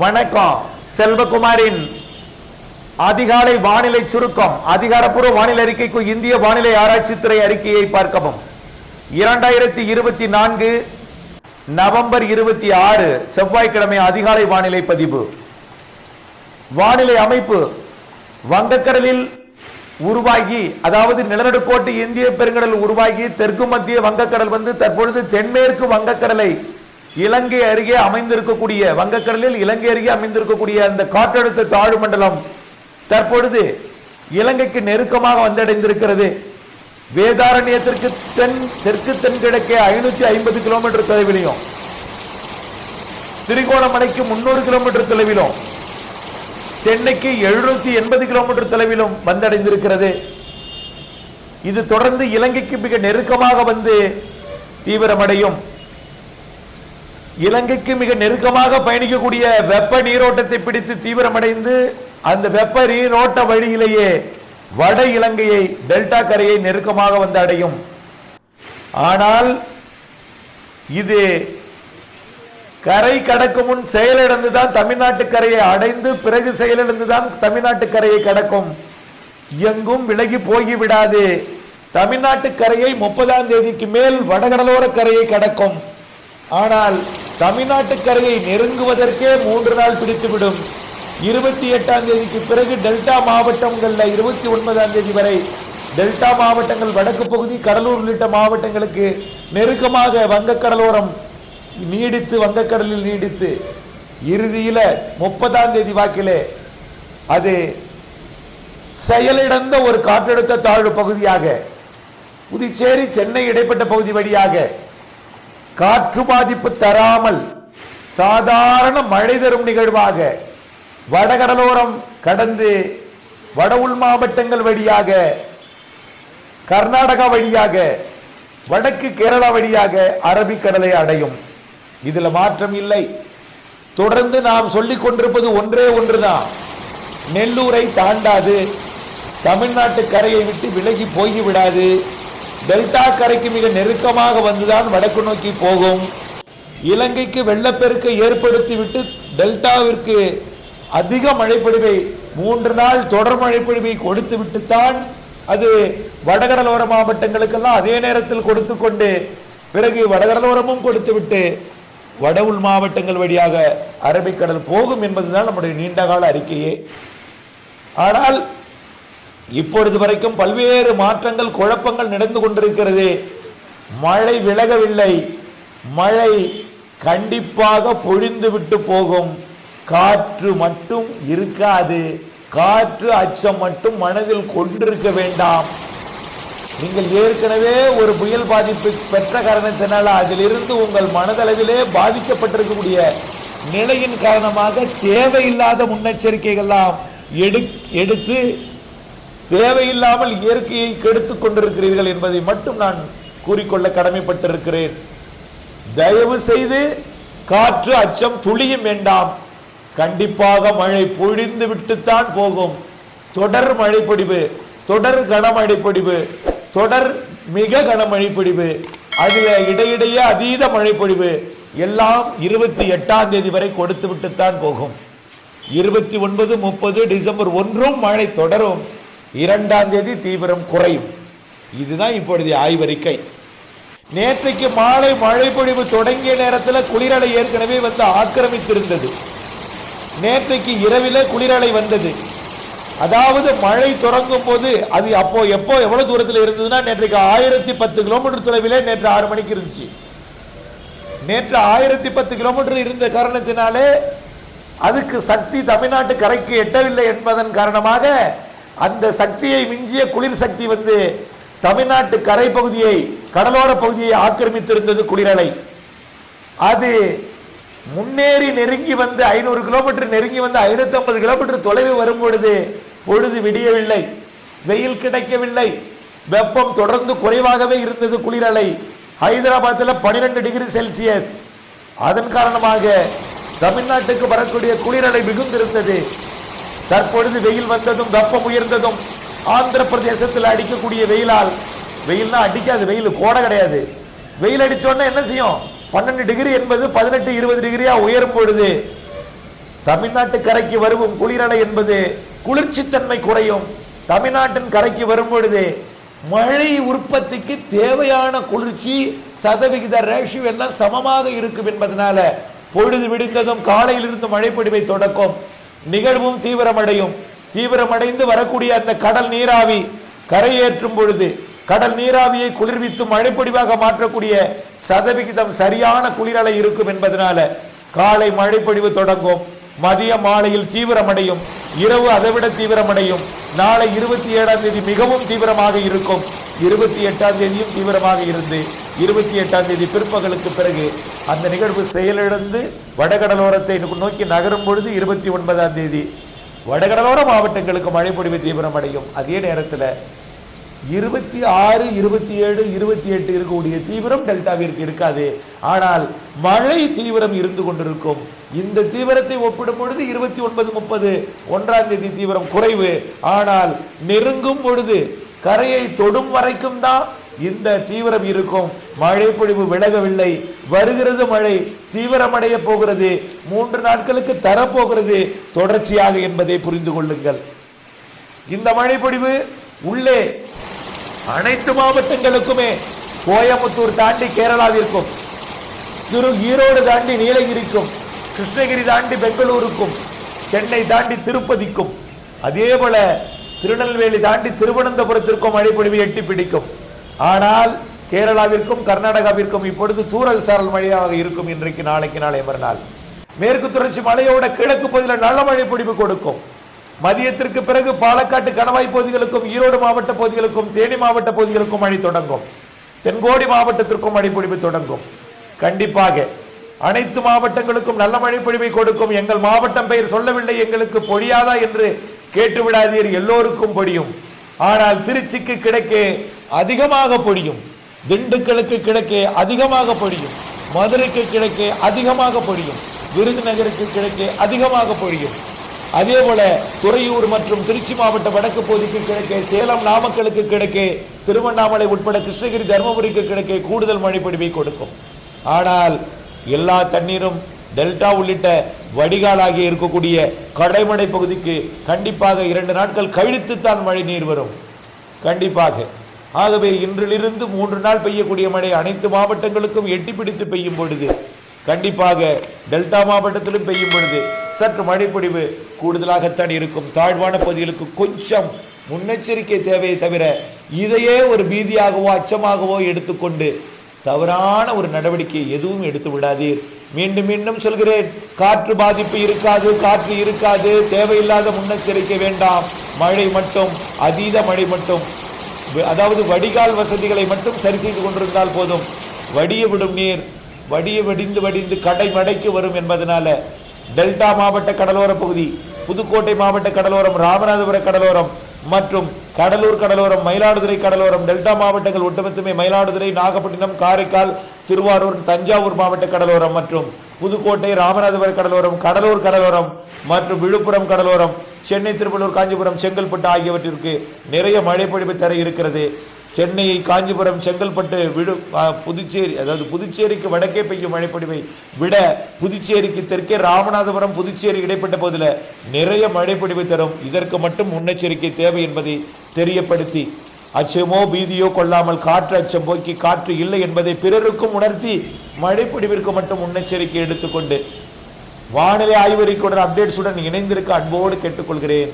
வணக்கம். செல்வகுமாரின் அதிகாலை வானிலை சுருக்கம். அதிகாரப்பூர்வ வானிலை அறிக்கைக்கு இந்திய வானிலை ஆராய்ச்சித்துறை அறிக்கையை பார்க்கவும். இரண்டாயிரத்தி இருபத்தி நான்கு நவம்பர் இருபத்தி ஆறு செவ்வாய்க்கிழமை அதிகாலை வானிலை பதிவு. வானிலை அமைப்பு. வங்கக்கடலில் உருவாகி அதாவது நிலநடுக்கோட்டு இந்திய பெருங்கடல் உருவாகி தெற்கு மத்திய வங்கக்கடல் வந்து தற்பொழுது தென்மேற்கு வங்கக்கடலை இலங்கை அருகே அமைந்திருக்கக்கூடிய வங்கக்கடலில் இலங்கை அருகே அமைந்திருக்கக்கூடிய அந்த காற்றழுத்த தாழ்வு மண்டலம் தற்பொழுது இலங்கைக்கு நெருக்கமாக வந்தடைந்திருக்கிறது. வேதாரண்யத்திற்கு தென் தெற்கு தென்கிழக்கே ஐநூத்தி ஐம்பது கிலோமீட்டர் தொலைவிலையும் திரிகோணமலைக்கு முன்னூறு கிலோமீட்டர் தொலைவிலும் சென்னைக்கு எழுநூத்தி எண்பது கிலோமீட்டர் தொலைவிலும் வந்தடைந்திருக்கிறது. இது தொடர்ந்து இலங்கைக்கு மிக நெருக்கமாக வந்து தீவிரமடையும். இலங்கைக்கு மிக நெருக்கமாக பயணிக்கக்கூடிய வெப்ப நீரோட்டத்தை பிடித்து தீவிரமடைந்து அந்த வெப்ப நீரோட்ட வழியிலேயே வட இலங்கையை டெல்டா கரையை நெருக்கமாக வந்து அடையும். ஆனால் இது கரை கடக்கும் முன் செயலிழந்து தான் தமிழ்நாட்டு கரையை அடைந்து பிறகு செயலிழந்து தான் தமிழ்நாட்டு கரையை கடக்கும். எங்கும் விலகி போகிவிடாது தமிழ்நாட்டு கரையை முப்பதாம் தேதிக்கு மேல் வடகடலோர கரையை கடக்கும். ஆனால் தமிழ்நாட்டு கரையை நெருங்குவதற்கே மூன்று நாள் பிடித்துவிடும். இருபத்தி எட்டாம் தேதிக்கு பிறகு டெல்டா மாவட்டங்களில் இருபத்தி ஒன்பதாம் தேதி வரை டெல்டா மாவட்டங்கள் வடக்கு பகுதி கடலூர் உள்ளிட்ட மாவட்டங்களுக்கு நெருக்கமாக வங்கக்கடலோரம் நீடித்து வங்கக்கடலில் நீடித்து இறுதியில் முப்பதாம் தேதி வாக்கிலே அது செயலிழந்த ஒரு காற்றழுத்த தாழ்வு பகுதியாக புதுச்சேரி சென்னை இடைப்பட்ட பகுதி வழியாக காற்று பாதிப்பு தராமல் சாதாரண மழை தரும் நிகழ்வாக வடகடலோரம் கடந்து வட உள் மாவட்டங்கள் வழியாக கர்நாடகா வழியாக வடக்கு கேரளா வழியாக அரபிக்கடலை அடையும். இதில் மாற்றம் இல்லை. தொடர்ந்து நாம் சொல்லிக் கொண்டிருப்பது ஒன்றே ஒன்றுதான். நெல்லூரை தாண்டாது தமிழ்நாட்டு கரையை விட்டு விலகி போய் விடாது டெல்டா கரைக்கு மிக நெருக்கமாக வந்துதான் வடக்கு நோக்கி போகும். இலங்கைக்கு வெள்ளப்பெருக்கை ஏற்படுத்திவிட்டு டெல்டாவிற்கு அதிக மழைப்பொழிவை மூன்று நாள் தொடர் மழைப்பொழிவை கொடுத்து விட்டுத்தான் அது வடகடலோர மாவட்டங்களுக்கெல்லாம் அதே நேரத்தில் கொடுத்து கொண்டு பிறகு வடகடலோரமும் கொடுத்து விட்டு வட உள் மாவட்டங்கள் வழியாக அரபிக்கடல் போகும் என்பதுதான் நம்முடைய நீண்டகால அறிக்கையே. ஆனால் இப்பொழுது வரைக்கும் பல்வேறு மாற்றங்கள் குழப்பங்கள் நடந்து கொண்டிருக்கிறது. மழை விலகவில்லை. மழை கண்டிப்பாக பொழிந்து விட்டு போகும். காற்று மட்டும் இருக்காது. காற்று அச்சம் மட்டும் மனதில் கொண்டிருக்க வேண்டாம். நீங்கள் ஏற்கனவே ஒரு புயல் பாதிப்பு பெற்ற காரணத்தினால் அதிலிருந்து உங்கள் மனதளவிலே பாதிக்கப்பட்டிருக்கக்கூடிய நிலையின் காரணமாக தேவையில்லாத முன்னெச்சரிக்கைகள்லாம் எடு எடுத்து தேவையில்லாமல் இயற்கையை கெடுத்துக் கொண்டிருக்கிறீர்கள் என்பதை மட்டும் நான் கூறிக்கொள்ள கடமைப்பட்டிருக்கிறேன். தயவு செய்து காற்று அச்சம் துளியும் வேண்டாம். கண்டிப்பாக மழை பொழிந்து விட்டுத்தான் போகும். தொடர் மழைப்பொடிவு தொடர் கனமழை பொழிவு தொடர் மிக கனமழை பொழிவு இடையிடையே அதீத மழை பொழிவு எல்லாம் இருபத்தி எட்டாம் தேதி வரை கொடுத்து விட்டுத்தான் போகும். இருபத்தி ஒன்பது முப்பது டிசம்பர் ஒன்றும் மழை தொடரும். இரண்டாம் தேதி தீவிரம் குறையும். இதுதான் இப்பொழுது ஆய்வறிக்கை. நேற்றைக்கு மாலை மழை பொழிவு தொடங்கிய நேரத்தில் குளிரலை ஏற்கனவே வந்து ஆக்கிரமித்திருந்தது. நேற்றைக்கு இரவில் குளிரலை வந்தது. அதாவது மழை தொடங்கும் போது அது அப்போ எப்போ எவ்வளவு தூரத்தில் இருந்ததுன்னா நேற்றைக்கு ஆயிரத்தி பத்து கிலோமீட்டர் தொலைவிலே நேற்று ஆறு மணிக்கு இருந்துச்சு. நேற்று ஆயிரத்தி பத்து கிலோமீட்டர் இருந்த காரணத்தினாலே அதுக்கு சக்தி தமிழ்நாட்டு கரைக்கு எட்டவில்லை என்பதன் காரணமாக அந்த சக்தியை மிஞ்சிய குளிர் சக்தி வந்து தமிழ்நாட்டு கரை பகுதியை கடலோர பகுதியை ஆக்கிரமித்திருந்தது குளிரலை. அது முன்னேறி நெருங்கி வந்து ஐநூறு கிலோமீட்டர் நெருங்கி வந்து ஐநூத்தி ஐம்பது கிலோமீட்டர் தொலைவு வரும் பொழுது பொழுது விடியவில்லை. வெயில் கிடைக்கவில்லை. வெப்பம் தொடர்ந்து குறைவாகவே இருந்தது குளிரலை. ஹைதராபாத்தில் பன்னிரெண்டு டிகிரி செல்சியஸ். அதன் காரணமாக தமிழ்நாட்டுக்கு வரக்கூடிய குளிரலை மிகுந்திருந்தது. தற்பொழுது வெயில் வந்ததும் வெப்பம் உயர்ந்ததும் ஆந்திர பிரதேசத்தில் அடிக்கக்கூடிய வெயிலால் வெயில்னா அடிக்காது வெயில் கோடை கிடையாது. வெயில் அடித்தோன்னா என்ன செய்யும்? பன்னெண்டு டிகிரி என்பது பதினெட்டு இருபது டிகிரியா உயரும் பொழுது தமிழ்நாட்டு கரைக்கு வருவும் குளிரலை என்பது குளிர்ச்சித்தன்மை குறையும். தமிழ்நாட்டின் கரைக்கு வரும் பொழுது மழை உற்பத்திக்கு தேவையான குளிர்ச்சி சதவிகித ரேஷியோ எல்லாம் சமமாக இருக்கும் என்பதனால பொழுது விடிந்ததும் காலையிலிருந்து மழைப்பொழிவை தொடக்கும். நிகழ்வும் தீவிரமடையும். தீவிரமடைந்து வரக்கூடிய அந்த கடல் நீராவி கரையேற்றும் பொழுது கடல் நீராவியை குளிர்வித்து மழைப்பொடிவாக மாற்றக்கூடிய சதவிகிதம் சரியான குளிரலை இருக்கும் என்பதனால காலை மழைப்பொழிவு தொடங்கும். மதிய மாலையில் தீவிரமடையும். இரவு அதைவிட தீவிரமடையும். நாளை இருபத்தி ஏழாம் தேதி மிகவும் தீவிரமாக இருக்கும். இருபத்தி எட்டாம் தேதியும் தீவிரமாக இருந்து இருபத்தி எட்டாம் தேதி பிற்பகலுக்கு பிறகு அந்த நிகழ்வு செயலிழந்து வடகடலோரத்தை நோக்கி நகரும் பொழுது இருபத்தி ஒன்பதாம் தேதி வடகடலோர மாவட்டங்களுக்கு மழைப்பொடிவு தீவிரம் அடையும். அதே நேரத்தில் இருபத்தி ஆறு இருபத்தி ஏழு இருபத்தி எட்டு இருக்கக்கூடிய தீவிரம் டெல்டாவிற்கு இருக்காது. ஆனால் மழை தீவிரம் இருந்து கொண்டிருக்கும். இந்த தீவிரத்தை ஒப்பிடும் பொழுது இருபத்தி ஒன்பது முப்பது ஒன்றாம் தேதி தீவிரம் குறைவு. ஆனால் நெருங்கும் பொழுது கரையை தொடும் வரைக்கும் தான் இந்த தீவிரம் இருக்கும். மழை பொழிவு விலகவில்லை. வருகிறது மழை தீவிரமடைய போகிறது. மூன்று நாட்களுக்கு தரப்போகிறது தொடர்ச்சியாக என்பதை புரிந்து கொள்ளுங்கள். இந்த மழைப்பொழிவு உள்ளே அனைத்து மாவட்டங்களுக்குமே கோயம்புத்தூர் தாண்டி கேரளாவிற்கும் திரு ஈரோடு தாண்டி நீலகிரிக்கும் கிருஷ்ணகிரி தாண்டி பெங்களூருக்கும் சென்னை தாண்டி திருப்பதிக்கும் அதே போல திருநெல்வேலி தாண்டி திருவனந்தபுரத்திற்கும் மழைப்பொழிவு எட்டி பிடிக்கும். ஆனால் கேரளாவிற்கும் கர்நாடகாவிற்கும் இப்பொழுது தூரல் சாரல் மழையாக இருக்கும் இன்றைக்கு நாளைக்கு நாளை மறுநாள். மேற்கு தொடர்ச்சி மலையோட கிழக்கு பகுதியில் நல்ல மழை பொழிவு கொடுக்கும். மதியத்திற்கு பிறகு பாலக்காட்டு கணவாய் பகுதிகளுக்கும் ஈரோடு மாவட்ட பகுதிகளுக்கும் தேனி மாவட்ட பகுதிகளுக்கும் மழை தொடங்கும். தென்கோடி மாவட்டத்திற்கும் மழை பொழிவு தொடங்கும். கண்டிப்பாக அனைத்து மாவட்டங்களுக்கும் நல்ல மழை பொழிவை கொடுக்கும். எங்கள் மாவட்டம் பெயர் சொல்லவில்லை. எங்களுக்கு பொழியாதா என்று கேட்டு விடாதீர் எல்லோருக்கும் பொடியும். ஆனால் திருச்சிக்கு கிடைக்க அதிகமாக பொடியும். திண்டுக்கலுக்கு கிடைக்க அதிகமாக பொடியும். மதுரைக்கு கிடைக்க அதிகமாக பொழியும் விருதுநகருக்கு கிடைக்க அதிகமாக பொழியும் அதே போல துறையூர் மற்றும் திருச்சி மாவட்ட வடக்கு பகுதிக்கு கிடைக்க சேலம் நாமக்கலுக்கு கிடைக்க திருவண்ணாமலை உட்பட கிருஷ்ணகிரி தருமபுரிக்கு கிடைக்க கூடுதல் மழைப்பொழிவை கொடுக்கும். ஆனால் எல்லா தண்ணீரும் டெல்டா உள்ளிட்ட வடிகாலாகி இருக்கக்கூடிய கடைமடை பகுதிக்கு கண்டிப்பாக இரண்டு நாட்கள் கழித்துத்தான் மழை நீர் வரும். கண்டிப்பாக. ஆகவே இன்றிலிருந்து மூன்று நாள் பெய்யக்கூடிய மழை அனைத்து மாவட்டங்களுக்கும் எட்டி பிடித்து பெய்யும் பொழுது கண்டிப்பாக டெல்டா மாவட்டத்திலும் பெய்யும் பொழுது சற்று மழைப்பொழிவு கூடுதலாகத்தான் இருக்கும். தாழ்வான பகுதிகளுக்கு கொஞ்சம் முன்னெச்சரிக்கை தேவையை தவிர இதையே ஒரு பீதியாகவோ அச்சமாகவோ எடுத்துக்கொண்டு தவறான ஒரு நடவடிக்கை எதுவும் எடுத்து விடாதீர். மீண்டும் மீண்டும் சொல்கிறேன் காற்று பாதிப்பு இருக்காது காற்று இருக்காது தேவையில்லாத முன்னெச்சரிக்கை வேண்டாம். மழை மட்டும் அதீத மழை மட்டும். அதாவது வடிகால் வசதிகளை மட்டும் சரி செய்து கொண்டிருந்தால் போதும். வடிய விடும் நீர் வடிய வடிந்து வடிந்து கடை மடைக்கு வரும் என்பதனால டெல்டா மாவட்ட கடலோர பகுதி புதுக்கோட்டை மாவட்ட கடலோரம் ராமநாதபுர கடலோரம் மற்றும் கடலூர் கடலோரம் மயிலாடுதுறை கடலோரம் டெல்டா மாவட்டங்கள் ஒட்டுமொத்தமே மயிலாடுதுறை நாகப்பட்டினம் காரைக்கால் திருவாரூர் தஞ்சாவூர் மாவட்ட கடலோரம் மற்றும் புதுக்கோட்டை ராமநாதபுரம் கடலோரம் கடலூர் கடலோரம் மற்றும் விழுப்புரம் கடலோரம் சென்னை திருவள்ளூர் காஞ்சிபுரம் செங்கல்பட்டு ஆகியவற்றிற்கு நிறைய மழைப்பொழிவு தர இருக்கிறது. சென்னை காஞ்சிபுரம் செங்கல்பட்டு விழு புதுச்சேரி அதாவது புதுச்சேரிக்கு வடக்கே பெய்யும் மழைப்பொழிவை விட புதுச்சேரிக்கு தெற்கே ராமநாதபுரம் புதுச்சேரி இடைப்பட்ட போதில் நிறைய மழைப்பொழிவு தரும். இதற்கு மட்டும் முன்னெச்சரிக்கை தேவை என்பதை தெரியப்படுத்தி அச்சமோ பீதியோ கொள்ளாமல் காற்று அச்சம் போக்கி காற்று இல்லை என்பதை பிறருக்கும் உணர்த்தி மழைப்பிடிவிற்கு மட்டும் முன்னெச்சரிக்கை எடுத்துக்கொண்டு வானிலை ஆய்வறிக்கையுடன் அப்டேட்ஸுடன் இணைந்திருக்க அன்போடு கேட்டுக்கொள்கிறேன்.